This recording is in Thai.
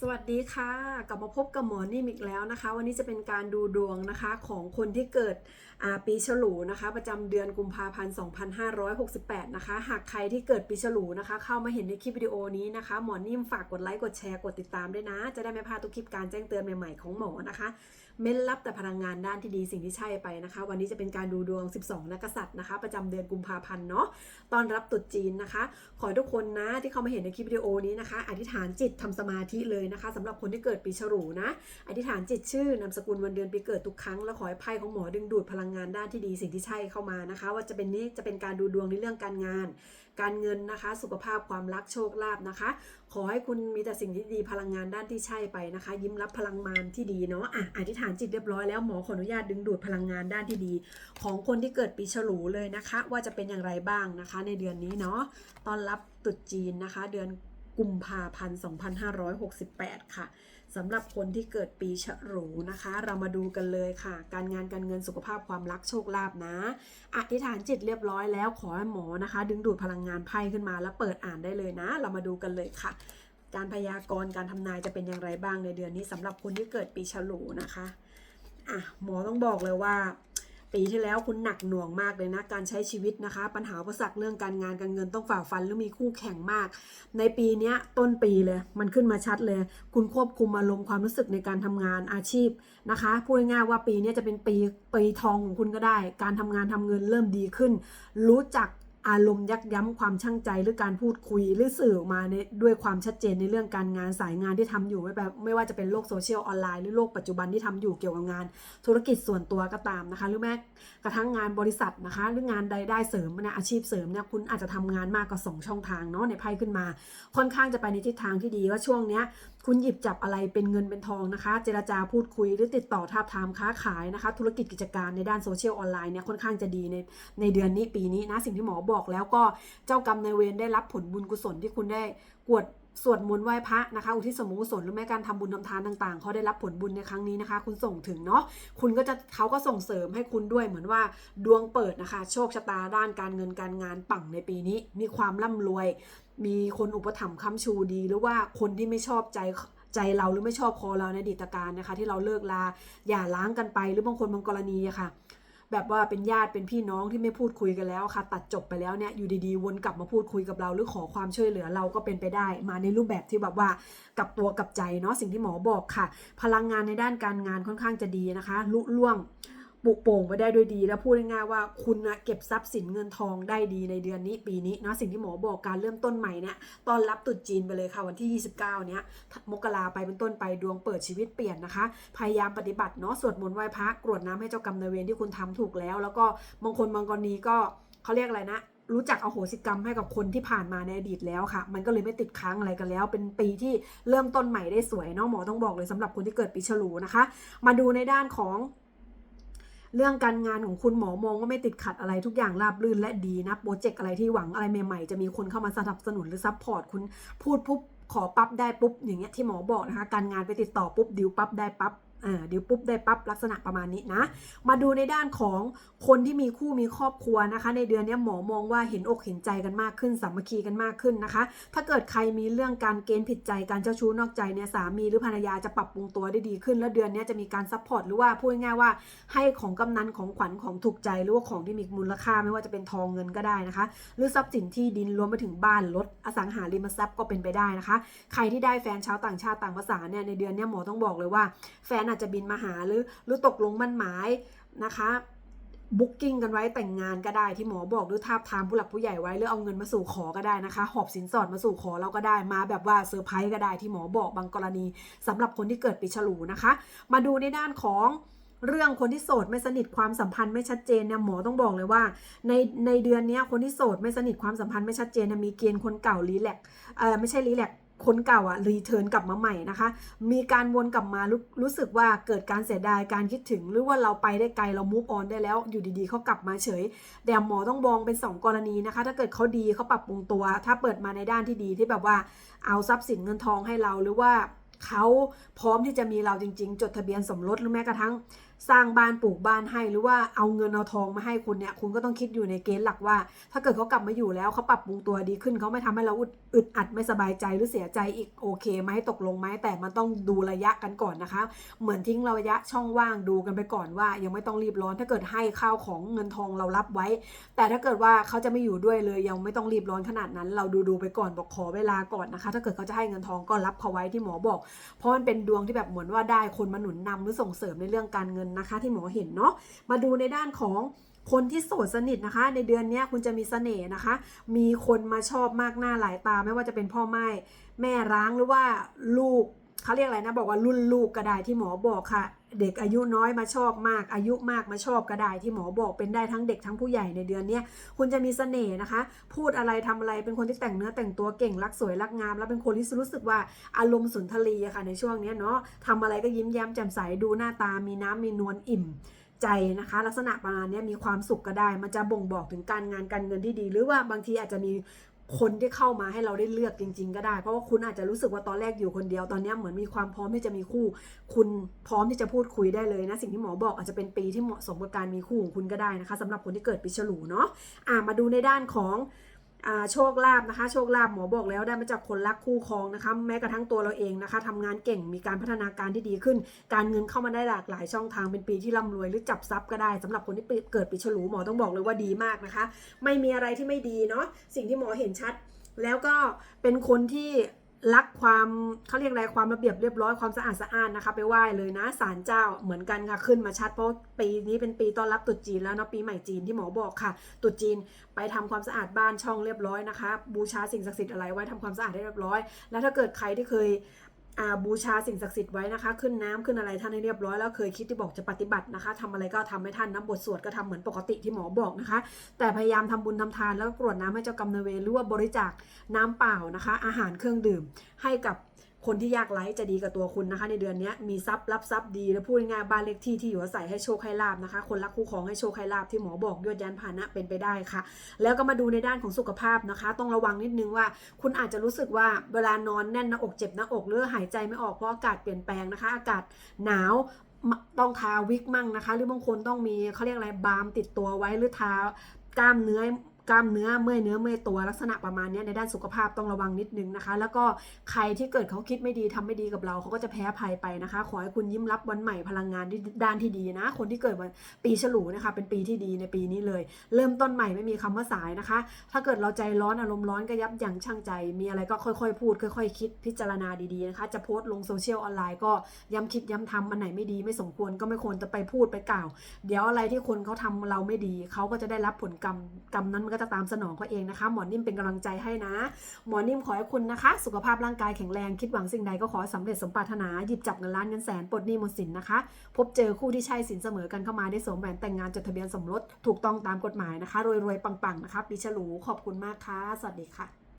สวัสดีค่ะ กลับมาพบกับหมอนิ่มอีกแล้วนะคะ วันนี้จะเป็นการดูดวงนะคะของคนที่เกิดปีฉลูนะคะ ประจำเดือนกุมภาพันธ์ 2568 นะคะ หากใครที่เกิดปีฉลูนะคะ เข้ามาเห็นในคลิปวิดีโอนี้นะคะ หมอนิ่มฝากกดไลค์กดแชร์กดติดตามด้วยนะ จะได้ไม่พลาดทุกคลิปการแจ้งเตือนใหม่ๆของหมอนะคะ เม้นรับแต่พลังงานด้านที่ดีสิ่งที่ใช่ไปนะคะ วันนี้จะเป็นการดูดวง 12 นักษัตริย์นะคะ ประจำเดือนกุมภาพันธ์เนาะตอนรับตรุษจีนนะคะ ขอทุกคนนะที่เข้ามาเห็นในคลิปวิดีโอนี้นะคะ อธิษฐานจิตทำสมาธิเลยนะคะสำหรับคนที่เกิดปีฉลูนะ อธิษฐานจิตชื่อนามสกุลวันเดือนปีเกิดทุกครั้ง แล้วขอให้ไพ่ของหมอดึงดูดพลังงานด้านที่ดีสิ่งที่ใช่เข้ามานะคะ ว่าจะเป็นนี้จะเป็นการดูดวงในเรื่องการงาน การเงินนะคะ สุขภาพความรักโชคลาภนะคะ ขอให้คุณมีแต่สิ่งที่ดีพลังงานด้านที่ใช่ไปนะคะ ยิ้มรับพลังงานที่ดีเนาะอะอธิษฐานจิตเรียบร้อยแล้วหมอขออนุญาตดึงดูดพลังงานด้านที่ดี ของคนที่เกิดปีฉลูเลยนะคะ ว่าจะเป็นอย่างไรบ้างนะคะ ในเดือนนี้เนาะตอนรับตรุษจีนนะคะ เดือน กุมภาพันธ์2568 ค่ะสำหรับคนที่เกิดปีฉลูนะคะ เรามาดูกันเลยค่ะ การงานการเงินสุขภาพความรักโชคลาภนะอธิษฐานจิตเรียบร้อยแล้วขอให้หมอนะคะ ดึงดูดพลังงานไพ่ขึ้นมาแล้วเปิดอ่านได้เลยนะ เรามาดูกันเลยค่ะ การพยากรณ์การทำนายจะเป็นอย่างไรบ้างในเดือนนี้สำหรับคนที่เกิดปีฉลูนะคะอะหมอต้องบอกเลยว่า ปีที่แล้วคุณหนักหน่วงมากเลยนะการใช้ชีวิตนะคะ ปัญหาอุปสรรคเรื่องการงานการเงินต้องฝ่าฟันหรือมีคู่แข่งมาก ในปีนี้ต้นปีเลย มันขึ้นมาชัดเลย คุณควบคุมอารมณ์ความรู้สึกในการทำงานอาชีพนะคะพูดง่ายๆว่าปีนี้จะเป็นปีปีทองของคุณก็ได้ การทำงานทำเงินเริ่มดีขึ้น รู้จัก อารมณ์ยักย้ำความช่างใจหรือการพูดคุยหรือสื่อออกมาในด้วยความชัดเจนในเรื่องการงานสายงานที่ทำอยู่ไม่แบบไม่ว่าจะเป็นโลกโซเชียลออนไลน์หรือโลกปัจจุบันที่ทำอยู่เกี่ยวกับงาน ธุรกิจส่วนตัวก็ตามนะคะ หรือแม้กระทั่งงานบริษัทนะคะ หรืองานใดได้เสริมเนี่ยอาชีพเสริมเนี่ยคุณอาจจะทำงานมากกว่าสองช่องทางเนาะในไพ่ขึ้นมา ค่อนข้างจะไปในทิศทางที่ดีว่าช่วงเนี้ย คุณหยิบจับอะไรเป็นเงินเป็นทองนะคะ เจรจาพูดคุยหรือติดต่อทาบทามค้าขายนะคะ ธุรกิจกิจการในด้านโซเชียลออนไลน์เนี่ยค่อนข้างจะดีในในเดือนนี้ปีนี้นะ สิ่งที่หมอบอกแล้วก็เจ้ากรรมนายเวรได้รับผลบุญกุศลที่คุณได้กวด สวดมนต์ไหว้พระนะคะ อุทิศสมมุกุศลหรือแม้การทำบุญทำทานต่างๆเขาได้รับผลบุญในครั้งนี้นะคะ คุณส่งถึงเนาะคุณก็จะเขาก็ส่งเสริมให้คุณด้วยเหมือนว่าดวงเปิดนะคะ โชคชะตาด้านการเงินการงานปังในปีนี้ มีความร่ำรวย มีคนอุปถัมภ์ค้ำชูดี หรือว่าคนที่ไม่ชอบใจใจเราหรือไม่ชอบคอเราในอดีตการนะคะ ที่เราเลิกลาอย่าล้างกันไปหรือบางคนบางกรณีอะค่ะ แบบว่าเป็นญาติเป็นพี่น้องที่ไม่พูดคุยกันแล้วค่ะ ตัดจบไปแล้วเนี่ยอยู่ดีๆวนกลับมาพูดคุยกับเราหรือขอความช่วยเหลือเราก็เป็นไปได้ มาในรูปแบบที่แบบว่ากับตัวกับใจเนาะสิ่งที่หมอบอกค่ะ พลังงานในด้านการงานค่อนข้างจะดีนะคะลุล่วง ปลุกโป่งไปได้ด้วยดี แล้วพูดง่ายๆว่าคุณนะเก็บทรัพย์สินเงินทองได้ดีในเดือนนี้ปีนี้เนาะสิ่งที่หมอบอกการเริ่มต้นใหม่เนี่ยตอนรับตรุษจีนไปเลยค่ะวันที่ 29 เนี้ยมกราไปเป็นต้นไปดวงเปิดชีวิตเปลี่ยนนะคะ พยายามปฏิบัติเนาะสวดมนต์ไหว้พระกรวดน้ำให้เจ้ากรรมนายเวรที่คุณทำถูกแล้ว แล้วก็บางคนบางกรณีก็เขาเรียกอะไรนะรู้จักอโหสิกรรมให้กับคนที่ผ่านมาในอดีตแล้วค่ะ มันก็เลยไม่ติดค้างอะไรกันแล้ว เป็นปีที่เริ่มต้นใหม่ได้สวยเนาะหมอต้องบอกเลยสำหรับคนที่เกิดปีฉลูนะคะ มาดูในด้านของ เรื่องการงานของคุณหมอมองว่าไม่ติดขัดอะไรทุกอย่างราบรื่นและดีนะโปรเจกต์อะไรที่หวังอะไรใหม่ๆ จะมีคนเข้ามาสนับสนุนหรือซัพพอร์ตคุณพูดปุ๊บขอปั๊บได้ปุ๊บอย่างเงี้ยที่หมอบอกนะคะ การงานไปติดต่อปุ๊บดิวปั๊บได้ปั๊บ อ่าดิวปุ๊บได้ปั๊บลักษณะประมาณนี้นะ มาดูในด้านของคนที่มีคู่มีครอบครัวนะคะ ในเดือนนี้หมอมองว่าเห็นอกเห็นใจกันมากขึ้นสามัคคีกันมากขึ้นนะคะ ถ้าเกิดใครมีเรื่องการเกณฑ์ผิดใจการเจ้าชู้นอกใจเนี่ยสามีหรือภรรยาจะปรับปรุงตัวได้ดีขึ้น แล้วเดือนนี้จะมีการซัพพอร์ตหรือว่าพูดง่ายๆว่าให้ของกำนันของขวัญของถูกใจหรือว่าของที่มีมูลค่าไม่ว่าจะเป็นทองเงินก็ได้นะคะ หรือทรัพย์สินที่ดินรวมไปถึงบ้านรถอสังหาริมทรัพย์ก็เป็นไปได้นะคะ ใครที่ได้แฟนชาวต่างชาติต่างภาษาเนี่ยในเดือนนี้หมอต้องบอกเลยว่าแฟนอาจจะบินมาหาหรือหรือตกลงมั่นหมายนะคะบุ๊กิ้งกันไว้แต่งงานก็ได้ที่หมอบอกหรือทาบทามผู้หลักผู้ใหญ่ไว้หรือเอาเงินมาสู่ขอก็ได้นะคะ หอบสินสอดมาสู่ขอเราก็ได้มาแบบว่าเซอร์ไพรส์ก็ได้ที่หมอบอกบางกรณีสำหรับคนที่เกิดปีฉลูนะคะ มาดูในด้านของเรื่องคนที่โสดไม่สนิทความสัมพันธ์ไม่ชัดเจนเนี่ยหมอต้องบอกเลยว่า ในในเดือนนี้คนที่โสดไม่สนิทความสัมพันธ์ไม่ชัดเจนเนี่ยมีเกณฑ์คนเก่ารีแลกเออไม่ใช่รีแลก คนเก่าอะรีเทิร์นกลับมาใหม่นะคะ มีการวนกลับมารู้รู้สึกว่าเกิดการเสียดายการคิดถึง หรือว่าเราไปได้ไกลเรามูฟออนได้แล้วอยู่ดีๆเขากลับมาเฉยแต่หมอต้องมองเป็น 2 กรณีนะคะ ถ้าเกิดเขาดีเขาปรับปรุงตัว ถ้าเปิดมาในด้านที่ดีที่แบบว่าเอาทรัพย์สินเงินทองให้เราหรือว่าเขาพร้อมที่จะมีเราจริง ๆ จดทะเบียนสมรสหรือแม้กระทั่ง สร้างบ้านปลูกบ้านให้หรือว่าเอาเงินเอาทองมาให้คุณเนี่ย คุณก็ต้องคิดอยู่ในเกณฑ์หลักว่า ถ้าเกิดเขากลับมาอยู่แล้วเขาปรับปรุงตัวดีขึ้นเขาไม่ทำให้เราอึดอัดไม่สบายใจหรือเสียใจอีกโอเคไหมตกลงไหมแต่มันต้องดูระยะกันก่อนนะคะ เหมือนทิ้งระยะช่องว่างดูกันไปก่อนว่า ยังไม่ต้องรีบร้อนถ้าเกิดให้ข้าวของเงินทองเรารับไว้ แต่ถ้าเกิดว่าเขาจะไม่อยู่ด้วยเลย ยังไม่ต้องรีบร้อนขนาดนั้น เราดูดูไปก่อนบอกขอเวลาก่อนนะคะ ถ้าเกิดเขาจะให้เงินทองก็รับเขาไว้ที่หมอบอก เพราะมันเป็นดวงที่แบบเหมือนว่าได้คนมาหนุนนำหรือส่งเสริมในเรื่องการเงินนะคะ ที่หมอเห็นเนาะมาดูในด้านของคนที่โสดสนิทนะคะ ในเดือนนี้คุณจะมีเสน่ห์นะคะ มีคนมาชอบมากหน้าหลายตา ไม่ว่าจะเป็นพ่อแม่แม่ร้างหรือว่าลูกเขาเรียกอะไรนะ บอกว่ารุ่นลูกก็ได้ที่หมอบอกค่ะ เด็กอายุน้อยมาชอบมาก อายุมากมาชอบก็ได้ที่หมอบอกเป็นได้ทั้งเด็กทั้งผู้ใหญ่ในเดือนนี้คุณจะมีเสน่ห์นะคะ พูดอะไรทำอะไรเป็นคนที่แต่งเนื้อแต่งตัวเก่งรักสวยรักงาม แล้วเป็นคนที่รู้สึกว่าอารมณ์สุนทรีอะค่ะในช่วงนี้เนาะทำอะไรก็ยิ้มแย้มแจ่มใสดูหน้าตามีน้ำมีนวลอิ่มใจนะคะ ลักษณะประมาณนี้มีความสุขก็ได้ มันจะบ่งบอกถึงการงานการเงินที่ดี หรือว่าบางทีอาจจะมี คนที่เข้ามาให้เราได้เลือกจริง ๆ ก็ได้ เพราะว่าคุณอาจจะรู้สึกว่าตอนแรกอยู่คนเดียวตอนนี้เหมือนมีความพร้อมที่จะมีคู่ คุณพร้อมที่จะพูดคุยได้เลยนะสิ่งที่หมอบอกอาจจะเป็นปีที่เหมาะสมกับการมีคู่ของคุณก็ได้นะคะสำหรับคนที่เกิดปีฉลูเนาะอ่ามาดูในด้านของ โชคลาภนะคะ โชคลาภหมอบอกแล้วได้มาจากคนรักคู่ครองนะคะ แม้กระทั่งตัวเราเองนะคะทำงานเก่งมีการพัฒนาการที่ดีขึ้น การเงินเข้ามาได้หลากหลายช่องทางเป็นปีที่ร่ำรวยหรือจับทรัพย์ก็ได้สำหรับคนที่เกิดปีฉลูหมอต้องบอกเลยว่าดีมากนะคะ ไม่มีอะไรที่ไม่ดีเนาะสิ่งที่หมอเห็นชัด แล้วก็เป็นคนที่ รักความเขาเรียกอะไรความระเบียบเรียบร้อยความสะอาดสะอ้านนะคะ ไปไหว้เลยนะศาลเจ้าเหมือนกันค่ะขึ้นมาชัดเพราะปีนี้เป็นปีต้อนรับตรุษจีนแล้วเนาะปีใหม่จีนที่หมอบอกค่ะตรุษจีนไปทำความสะอาดบ้านช่องเรียบร้อยนะคะ บูชาสิ่งศักดิ์สิทธิ์อะไรไว้ทำความสะอาดให้เรียบร้อย แล้วถ้าเกิดใครที่เคย บูชาสิ่งศักดิ์สิทธิ์ไว้นะคะ ขึ้นน้ำขึ้นอะไรท่านให้เรียบร้อยแล้วเคยคิดที่บอกจะปฏิบัตินะคะทำอะไรก็ทำให้ท่านนะบทสวดก็ทำเหมือนปกติที่หมอบอกนะคะ แต่พยายามทำบุญทำทานแล้วก็กรวดน้ำให้เจ้ากรรมนายเวรหรือว่าบริจาคน้ำเปล่านะคะ อาหารเครื่องดื่มให้กับ คนที่ยากไร้จะดีกับตัวคุณนะคะ ในเดือนนี้มีทรัพย์รับทรัพย์ดีแล้วพูดง่ายบ้านเลขที่ที่อยู่อาศัยให้โชคให้ลาบนะคะ คนรักคู่ครองให้โชคให้ลาบที่หมอบอกยวดยันผ่านะเป็นไปได้ค่ะ แล้วก็มาดูในด้านของสุขภาพนะคะ ต้องระวังนิดนึงว่าคุณอาจจะรู้สึกว่าเวลานอนแน่นหน้าอกเจ็บหน้าอกหรือหายใจไม่ออกเพราะอากาศเปลี่ยนแปลงนะคะ อากาศหนาวต้องทาวิกมั่งนะคะ หรือบางคนต้องมีเขาเรียกอะไรบาล์มติดตัวไว้หรือทากล้ามเนื้อ กล้ามเนื้อเมื่อยเนื้อเมื่อยตัวลักษณะประมาณนี้ในด้านสุขภาพต้องระวังนิดนึงนะคะ แล้วก็ใครที่เกิดเขาคิดไม่ดีทำไม่ดีกับเราเขาก็จะแพ้ภัยไปนะคะ ขอให้คุณยิ้มรับวันใหม่พลังงานด้านที่ดีนะ คนที่เกิดวันปีฉลูนะคะ เป็นปีที่ดีในปีนี้เลย เริ่มต้นใหม่ไม่มีคำว่าสายนะคะ ถ้าเกิดเราใจร้อนอารมณ์ร้อนก็ยับยั้งชั่งใจ มีอะไรก็ค่อยๆ พูด ค่อย ๆ คิดพิจารณาดีๆนะคะ จะโพสต์ลงโซเชียลออนไลน์ก็ย้ำคิดย้ำทำอันไหนไม่ดีไม่สมควรก็ไม่ควรจะไปพูดไปกล่าว เดี๋ยวอะไรที่คนเขาทำเราไม่ดีเขาก็จะได้รับผลกรรมกรรมนั้นก็จะตามสนองเขาเองนะคะ หมอนิ่มเป็นกำลังใจให้นะ หมอนิ่มขอให้คุณนะคะ สุขภาพร่างกายแข็งแรง คิดหวังสิ่งใดก็ขอให้สำเร็จสมปรารถนา หยิบจับเงินล้านเงินแสนปลดหนี้หมดสินนะคะ พบเจอคู่ที่ใช่สินเสมอกันเข้ามาได้สมแหวนแต่งงานจดทะเบียนสมรสถูกต้องตามกฎหมายนะคะรวยๆปังๆนะคะปีฉลูขอบคุณมากค่ะสวัสดีค่ะ